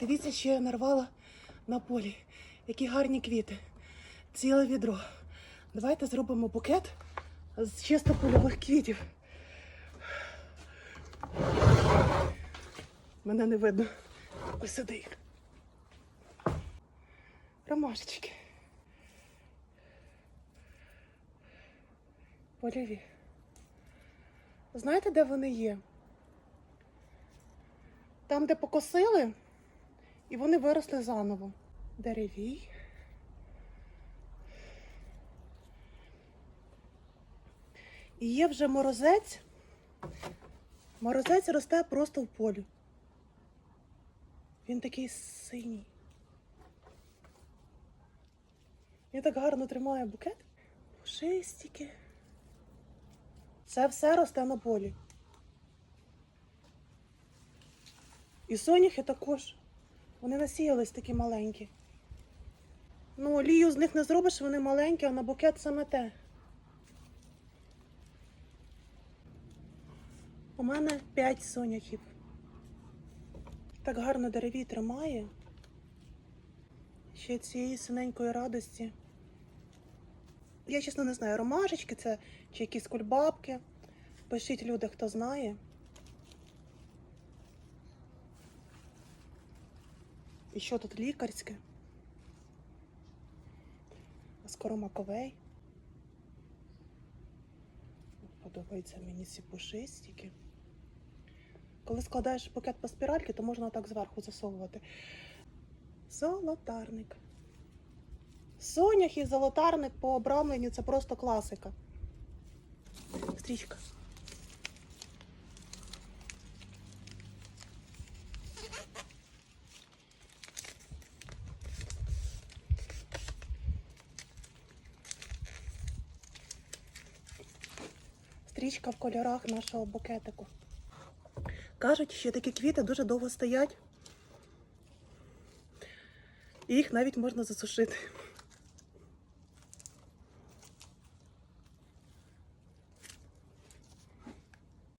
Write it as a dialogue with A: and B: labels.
A: Дивіться, що я нарвала на полі. Які гарні квіти. Ціле відро. Давайте зробимо букет з чисто польових квітів. Мене не видно. Ось сюди їх. Ромашечки. Польові. Знаєте, де вони є? Там, де покосили, і вони виросли заново. Деревій. І є вже морозець. Морозець росте просто в полі. Він такий синій. Він так гарно тримає букет. Пушистики. Це все росте на полі. І соняхи також. Вони насіялись такі маленькі. Ну, олію з них не зробиш, вони маленькі, а на букет саме те. У мене 5 соняхів. Так гарно деревій тримає. Ще цієї синенької радості. Я чесно не знаю, ромашечки це чи якісь кульбабки. Пишіть люди, хто знає. І що тут лікарське? А скоро маковей. Подобаються мені ці пушистики. Коли складаєш букет по спіральки, то можна так зверху засовувати. Золотарник. Сонях і золотарник по обрамленню це просто класика. Стрічка. Стрічка в кольорах нашого букетику. Кажуть, що такі квіти дуже довго стоять. І їх навіть можна засушити.